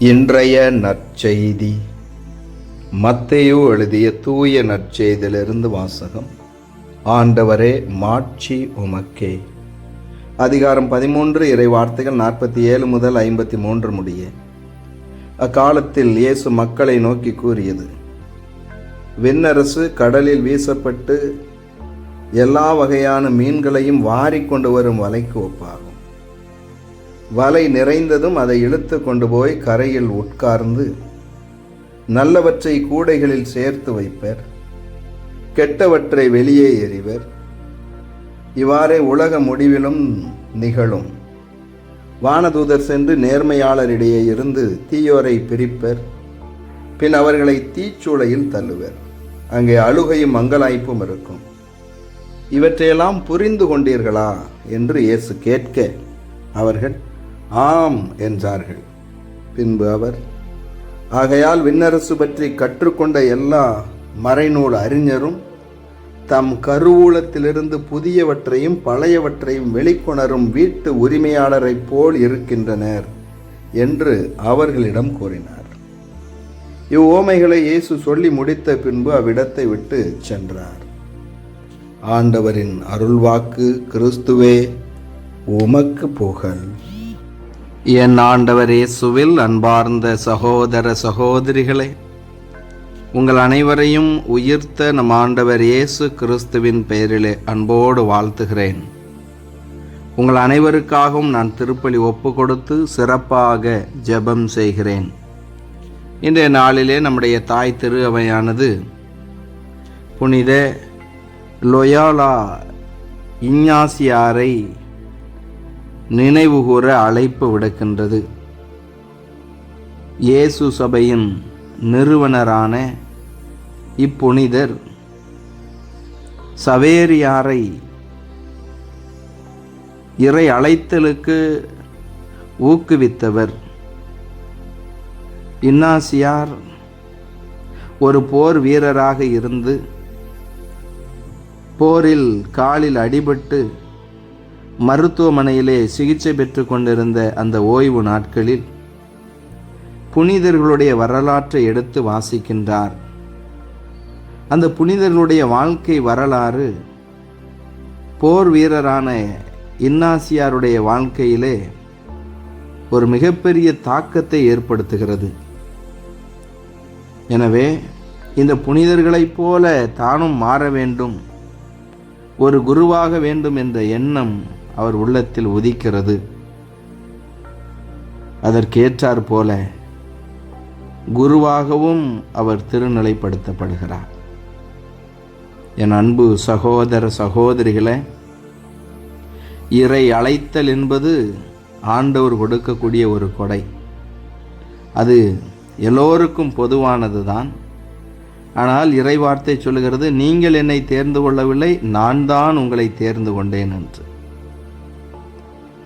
இன்றைய நற்செய்தி. மத்தையோ எழுதிய தூய நற்செய்தியிலிருந்து வாசகம். ஆண்டவரே மாட்சி உமக்கே. அதிகாரம் பதிமூன்று இறை வார்த்தைகள் நாற்பத்தி ஏழு முதல் ஐம்பத்தி மூன்று முடிய. அக்காலத்தில் இயேசு மக்களை நோக்கி கூறியது விண்ணரசு கடலில் வீசப்பட்டு எல்லா வகையான மீன்களையும் வாரி கொண்டு வரும் வலைக்கு ஒப்பாகும். வலை நிறைந்ததும் அதை இழுத்து கொண்டு போய் கரையில் உட்கார்ந்து நல்லவற்றை கூடைகளில் சேர்த்து வைப்பர். கெட்டவற்றை வெளியே எறிவர். இவ்வாறே உலக முடிவிலும் நிகழும். வானதூதர் சென்று நேர்மையாளரிடையே இருந்து தீயோரை பிரிப்பர். பின் அவர்களை தீச்சூளையில் தள்ளுவர். அங்கே அழுகையும் மங்கலாய்ப்பும் இருக்கும். இவற்றையெல்லாம் புரிந்து கொண்டீர்களா? என்று இயேசு கேட்க அவர்கள் ஆம் என்றார்கள். பின்பு அவர் ஆகையால் விண்ணரசு பற்றி கற்றுக்கொண்ட எல்லா மறைநூல் அறிஞரும் தம் கருவூலத்திலிருந்து புதியவற்றையும் பழையவற்றையும் வெளிக்கொணரும் வீட்டு உரிமையாளரைப் போல் இருக்கின்றனர் என்று அவர்களிடம் கூறினார். இவ்வோமைகளை இயேசு சொல்லி முடித்த பின்பு அவ்விடத்தை விட்டு சென்றார். ஆண்டவரின் அருள்வாக்கு கிறிஸ்துவே உமக்கு புகழ். என் ஆண்டவர் இயேசுவில் அன்பார்ந்த சகோதர சகோதரிகளே உங்கள் அனைவரையும் உயிர்த்த நம் ஆண்டவர் இயேசு கிறிஸ்துவின் பெயரிலே அன்போடு வாழ்த்துகிறேன். உங்கள் அனைவருக்காகவும் நான் திருப்பலி ஒப்பு கொடுத்து சிறப்பாக ஜெபம் செய்கிறேன். இன்றைய நாளிலே நம்முடைய தாய் திரு அவையானது புனித லொயாலா இஞ்ஞாசியாரை நினைவுகூர அழைப்பு விடுக்கின்றது. இயேசு சபையின் நிறுவனரான இப்புனிதர் சவேரியாரை இறை அழைத்தலுக்கு ஊக்குவித்தவர். இன்னாசியார் ஒரு போர் வீரராக இருந்து போரில் காலில் அடிபட்டு மருத்துவமனையிலே சிகிச்சை பெற்று கொண்டிருந்த அந்த ஓய்வு நாட்களில் புனிதர்களுடைய வரலாற்றை எடுத்து வாசிக்கின்றார். அந்த புனிதர்களுடைய வாழ்க்கை வரலாறு போர் வீரரான இன்னாசியாருடைய வாழ்க்கையிலே ஒரு மிகப்பெரிய தாக்கத்தை ஏற்படுத்துகிறது. எனவே இந்த புனிதர்களைப் போல தானும் மாற வேண்டும் ஒரு குருவாக வேண்டும் என்ற எண்ணம் அவர் உள்ளத்தில் உதிக்கிறது. அதற்கேற்றார் போல குருவாகவும் அவர் திருநிலைப்படுத்தப்படுகிறார். என் அன்பு சகோதர சகோதரிகளை இறை அழைத்தல் என்பது ஆண்டவர் கொடுக்கக்கூடிய ஒரு கொடை. அது எல்லோருக்கும் பொதுவானது தான் ஆனால் இறை வார்த்தை சொல்லுகிறது நீங்கள் என்னை தேர்ந்து கொள்ளவில்லை நான் தான் உங்களை தேர்ந்து கொண்டேன் என்று.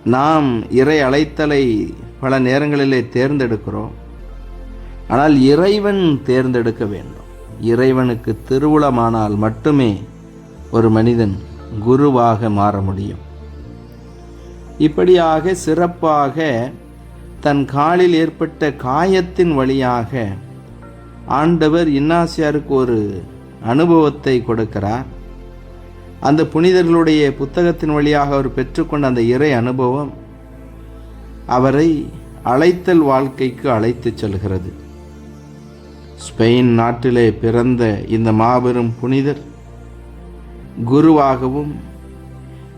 நாம் இறை அழைத்தலை பல நேரங்களிலே தேர்ந்தெடுக்கிறோம். ஆனால் இறைவன் தேர்ந்தெடுக்க வேண்டும். இறைவனுக்கு திருவுளமானால் மட்டுமே ஒரு மனிதன் குருவாக மாற முடியும். இப்படியாக சிறப்பாக தன் காலில் ஏற்பட்ட காயத்தின் வழியாக ஆண்டவர் இன்னாசியாருக்கு ஒரு அனுபவத்தை கொடுக்கிறார். அந்த புனிதர்களுடைய புத்தகத்தின் வழியாக அவர் பெற்றுக்கொண்ட அந்த இறை அனுபவம் அவரை அழைத்தல் வாழ்க்கைக்கு அழைத்துச் செல்கிறது. ஸ்பெயின் நாட்டிலே பிறந்த இந்த மாபெரும் புனிதர் குருவாகவும்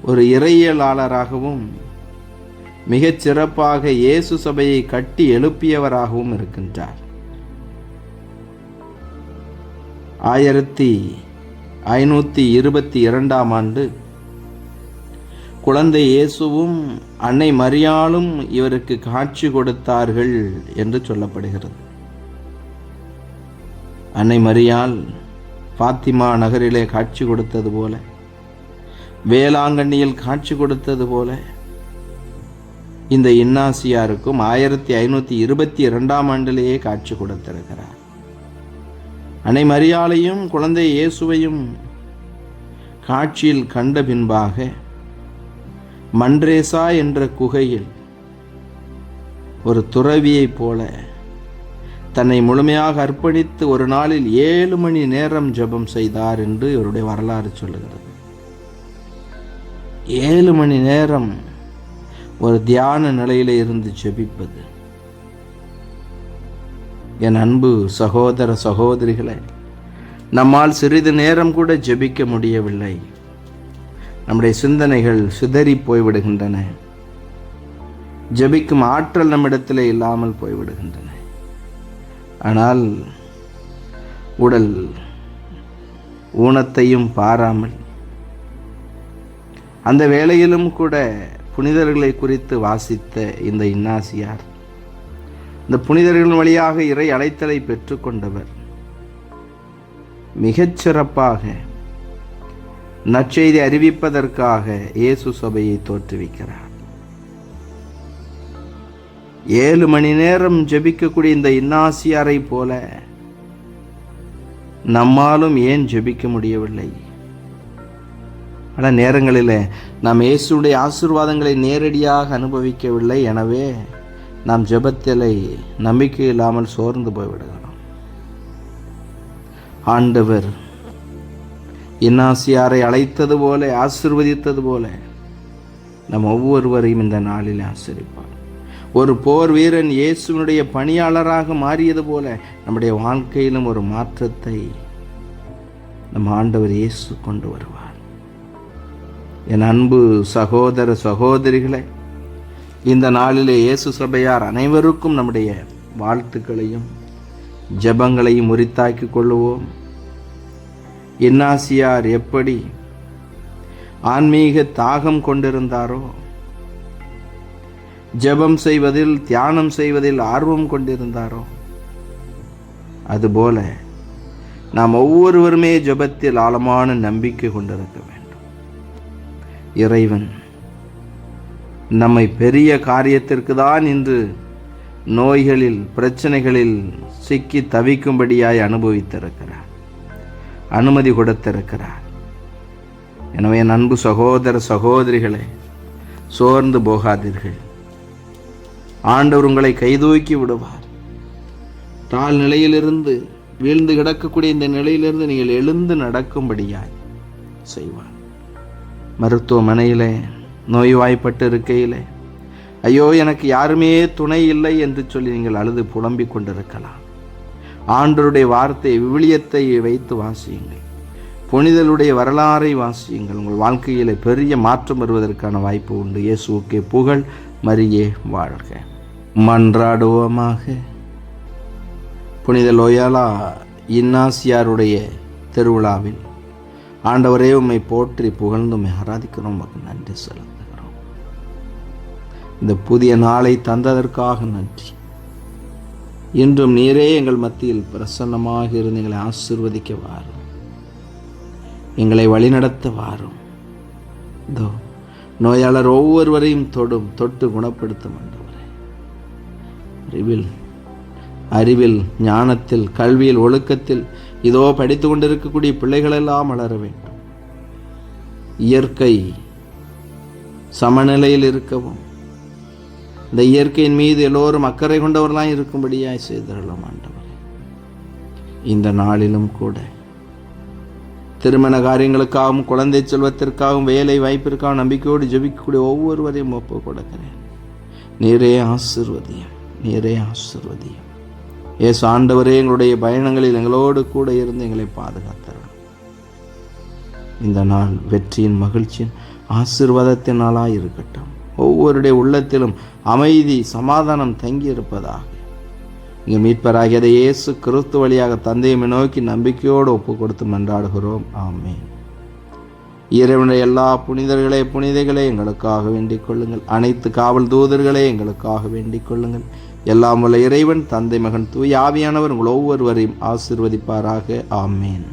ஒரு இறையியலாளராகவும் மிகச் சிறப்பாக இயேசு சபையை கட்டி எழுப்பியவராகவும் இருக்கின்றார். ஆயிரத்தி ஐநூற்றி இருபத்தி இரண்டாம் ஆண்டு குழந்தை இயேசுவும் அன்னை மரியாளும் இவருக்கு காட்சி கொடுத்தார்கள் என்று சொல்லப்படுகிறது. அன்னை மரியாள் பாத்திமா நகரிலே காட்சி கொடுத்தது போல வேளாங்கண்ணியில் காட்சி கொடுத்தது போல இந்த இன்னாசியாருக்கும் ஆயிரத்தி ஐநூற்றி இருபத்தி இரண்டாம் ஆண்டிலேயே காட்சி கொடுத்திருக்கிறார். அன்னை மரியாளையும் குழந்தை இயேசுவையும் காட்சியில் கண்ட பின்பாக மன்றேசா என்ற குகையில் ஒரு துறவியைப் போல தன்னை முழுமையாக அர்ப்பணித்து ஒரு நாளில் ஏழு மணி நேரம் ஜெபம் செய்தார் என்று இவருடைய வரலாறு சொல்லுகிறது. ஏழு மணி நேரம் ஒரு தியான நிலையில் இருந்து ஜெபிப்பது என் அன்பு சகோதர சகோதரிகளே நம்மால் சிறிது நேரம் கூட ஜெபிக்க முடியவில்லை. நம்முடைய சிந்தனைகள் சிதறி போய்விடுகின்றன. ஜெபிக்கும் ஆற்றல் நம்மிடத்தில் இல்லாமல் போய்விடுகின்றன. ஆனால் உடல் ஊனத்தையும் பாராமல் அந்த வேளையிலும் கூட புனிதர்களை குறித்து வாசித்த இந்த இன்னாசியார் இந்த புனிதர்களின் வழியாக இறை அழைத்தலை பெற்றுக்கொண்டவர். மிகச்சிறப்பாக நற்செய்தி அறிவிப்பதற்காக இயேசு சபையை தோற்றுவிக்கிறார். ஏழு மணி நேரம் ஜெபிக்கக்கூடிய இந்த இன்னாசியாரை போல நம்மாலும் ஏன் ஜெபிக்க முடியவில்லை? பல நேரங்களில் நாம் இயேசுடைய ஆசீர்வாதங்களை நேரடியாக அனுபவிக்கவில்லை எனவே நாம் ஜெபத்திலை நம்பிக்கை இல்லாமல் சோர்ந்து போய்விடுகிறோம். ஆண்டவர் இன்னாசியாரை அழைத்தது போல ஆசிர்வதித்தது போல நம் ஒவ்வொருவரையும் இந்த நாளில் ஆசிரிப்பார் ஒரு போர் வீரன் இயேசுவினுடைய பணியாளராக மாறியது போல நம்முடைய வாழ்க்கையிலும் ஒரு மாற்றத்தை நம் ஆண்டவர் இயேசு கொண்டு வருவார். என் அன்பு சகோதர சகோதரிகளை இந்த நாளிலே இயேசு சபையார் அனைவருக்கும் நம்முடைய வாழ்த்துக்களையும் ஜெபங்களையும் உரித்தாக்கி கொள்ளுவோம். இன்னாசியார் எப்படி ஆன்மீக தாகம் கொண்டிருந்தாரோ ஜெபம் செய்வதில் தியானம் செய்வதில் ஆர்வம் கொண்டிருந்தாரோ அதுபோல நாம் ஒவ்வொருவருமே ஜெபத்தில் ஆழமான நம்பிக்கை கொண்டிருக்க வேண்டும். இறைவன் நம்மை பெரிய காரியத்திற்கு தான் இன்று நோய்களில் பிரச்சனைகளில் சிக்கி தவிக்கும்படியாய் அனுபவித்திருக்கிறார். அனுமதி கொடுத்திருக்கிறார். எனவே அன்பு சகோதர சகோதரிகளே சோர்ந்து போகாதீர்கள். ஆண்டவர் உங்களை கைதூக்கி விடுவார். தாழ் நிலையிலிருந்து வீழ்ந்து கிடக்கக்கூடிய இந்த நிலையிலிருந்து நீங்கள் எழுந்து நடக்கும்படியாய் செய்வார். மருத்துவமனையிலே நோய்வாய்ப்பட்டு இருக்கையிலே ஐயோ எனக்கு யாருமே துணை இல்லை என்று சொல்லி நீங்கள் அழுது புலம்பிக் கொண்டிருக்கலாம். ஆண்டருடைய வார்த்தை விவிலியத்தை வைத்து வாசியுங்கள். புனிதலுடைய வரலாறை வாசியுங்கள். உங்கள் வாழ்க்கையில் பெரிய மாற்றம் வருவதற்கான வாய்ப்பு உண்டு. இயேசுக்கே புகழ் மரியே வாழ்க. மன்றாடுவோமாக. புனித லோயாலா இன்னாசியாருடைய திருவிழாவில் ஆண்டவரே உம்மை போற்றி புகழ்ந்து உம்மை ஆராதிக்கிறோம் நன்றி சொல்லுங்கள் இந்த புதிய நாளை தந்ததற்காக நன்றி. இன்றும் நீரே எங்கள் மத்தியில் பிரசன்னமாக இருந்து எங்களை ஆசிர்வதிக்க வாரும் எங்களை வழிநடத்த வாரும் இதோ நோயாளர் ஒவ்வொருவரையும் தொடும் தொட்டு குணப்படுத்தும் ஆண்டவரே அறிவில் அறிவில் ஞானத்தில் கல்வியில் ஒழுக்கத்தில் இதோ படித்து கொண்டிருக்கக்கூடிய பிள்ளைகளெல்லாம் வளர வேண்டும். இயற்கை சமநிலையில் இருக்கவும் இந்த இயற்கையின் மீது எல்லோரும் அக்கறை கொண்டவர்களாம் இருக்கும்படியாய் செய்திடலாம் ஆண்டவர். இந்த நாளிலும் கூட திருமண காரியங்களுக்காகவும் குழந்தை செல்வத்திற்காகவும் வேலை வாய்ப்பிற்காகவும் நம்பிக்கையோடு ஜெபிக்கக்கூடிய ஒவ்வொருவரையும் ஒப்பு கொடுக்கிறேன். நீரே ஆசிர்வதியம் நீரே ஆசிர்வதியம். ஏசு ஆண்டவரே எங்களுடைய பயணங்களில் எங்களோடு கூட இருந்து எங்களை பாதுகாத்தரணும் இந்த நாள் வெற்றியின் மகிழ்ச்சியின் ஆசிர்வாதத்தின் நாளாக இருக்கட்டும். ஒவ்வொருடைய உள்ளத்திலும் அமைதி சமாதானம் தங்கியிருப்பதாக. இங்கே மீட்பராகியதை இயேசு கிறிஸ்து வழியாக தந்தையுமை நோக்கி நம்பிக்கையோடு ஒப்பு கொடுத்து மன்றாடுகிறோம் ஆமே இறைவனுடைய எல்லா புனிதர்களே புனிதைகளே எங்களுக்காக வேண்டிக் கொள்ளுங்கள். அனைத்து காவல் தூதர்களே எங்களுக்காக வேண்டிக் கொள்ளுங்கள். எல்லாம் உள்ள இறைவன் தந்தை மகன் தூய் ஆவியானவர் உங்கள் ஒவ்வொருவரையும் ஆசிர்வதிப்பாராக. ஆமேன்.